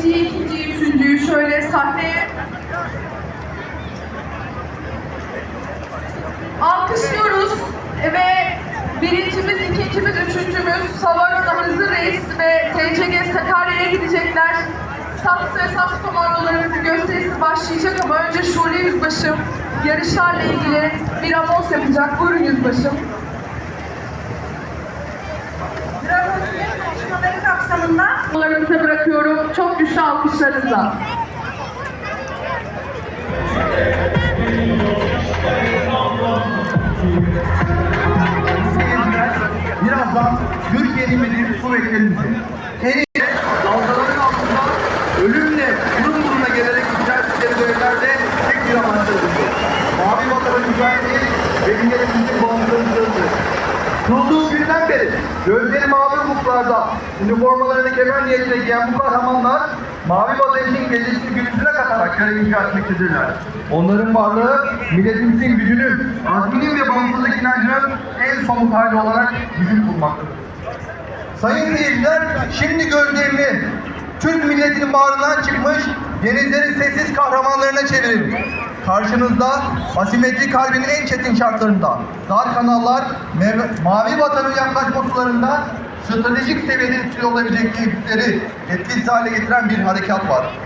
birinciyi, ikinciyi, üçüncüyü şöyle sahneye alkışlıyoruz ve birincimiz, ikincimiz, üçüncümüz Savarona Hızır Reis ve TCG Sakarya'ya gidecekler. Sats ve Sats komandolarımızın gösterisi başlayacak ama önce Şule Yüzbaşım yarışlarla ilgili bir anons yapacak. Buyurun Yüzbaşım. Güçlü alkışlarınızla. Birazdan Türkiye'nin Milli Kuvvetlerimizin eliyle dalgaların altında ölümle burun buruna gelerek mücadele dönemlerde tek bir amaçlarıdır. Mavi vatanın mücadele ve milletimizin bağımsızlığıdır. Kurulduğu beri gözleri mavi ufuklarda üniformalarını kemer niyetine giyen bu kahramanlar mavi vatanın gecesini gündüzüne katarak görev icra etmektedirler. Onların varlığı milletimizin gücünün, azminin ve bağımsızlık inancının en somut hali olarak vücut bulmaktadır. Sayın seyirciler, şimdi gözlerimi Türk milletinin bağrından çıkmış denizlerin sessiz kahramanlarına çevirin. Karşınızda asimetrik harbin en çetin şartlarında, dar kanallar, mavi vatanın yaklaşma sularında stratejik seviyede etkili olabilecek ekipleri etkisiz hale getiren bir harekat var.